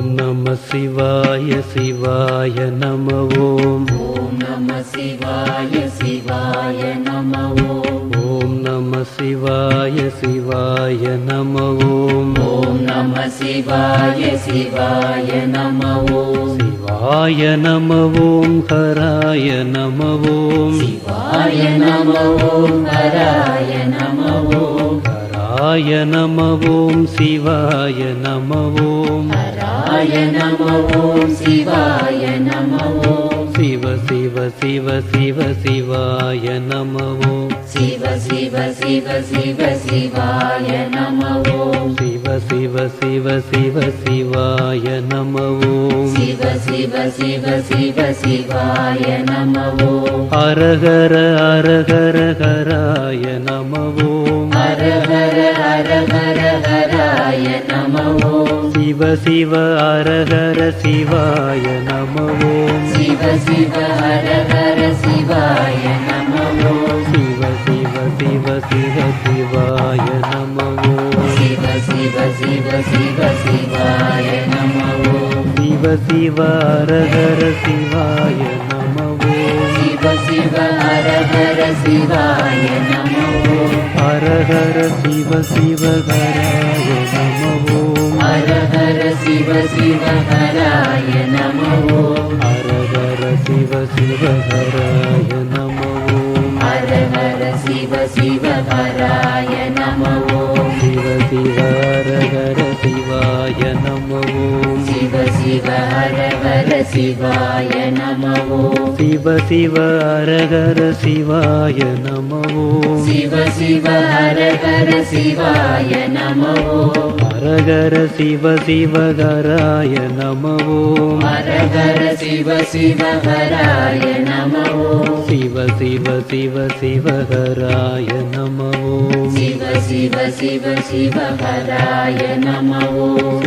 ॐ नमः शिवाय शिवाय नम ॐ। नमः शिवाय शिवाय नम ॐ। नमः शिवाय शिवाय नम ॐ। नमः शिवाय शिवाय नम शिवाय नम ॐ हराय नम ॐ। शिवाय नम ॐ हराय नम हराय नम ॐ शिवाय नम ॐ हराय नम ॐ शिवाय नम ॐ शिव शिव शिव शिव शिवाय नम ॐ शिव शिव शिव शिव शिवाय नम ॐ शिव शिव शिव शिव शिवाय नम ॐ शिव शिव शिव शिव शिवाय नम ॐ हर हर हर हर हराय नम ॐ हर हर हर हर சிவ சிவ அரஹர சிவாய நமவோ சிவ சிவ அரஹர சிவாய நமவோ சிவ சிவ சிவ சிவ சிவாய நமவோ சிவ சிவ சிவ சிவ சிவாய நமவோ சிவ சிவ அரஹர சிவாய நமவோ சிவ சிவ அரஹர சிவாய நமவோ அரஹர சிவ சிவ ஹர शिव शिव हराय नम ॐ हर हर शिव शिव हराय नम ॐ हर हर शिव शिव हराय नम ॐ शिव शिव हर हर शिवाय नम ॐ शिव शिव हर हर शिवाय नम ॐ शिव शिव हर हर शिवाय नम ॐ शिव शिव हर हर शिवाय नम ॐ हर हर शिव शिव हराय नम ॐ हर हर शिव शिव हराय नम ॐ शिव शिव शिव शिव हराय नम ॐ शिव शिव शिव शिव हराय नम ॐ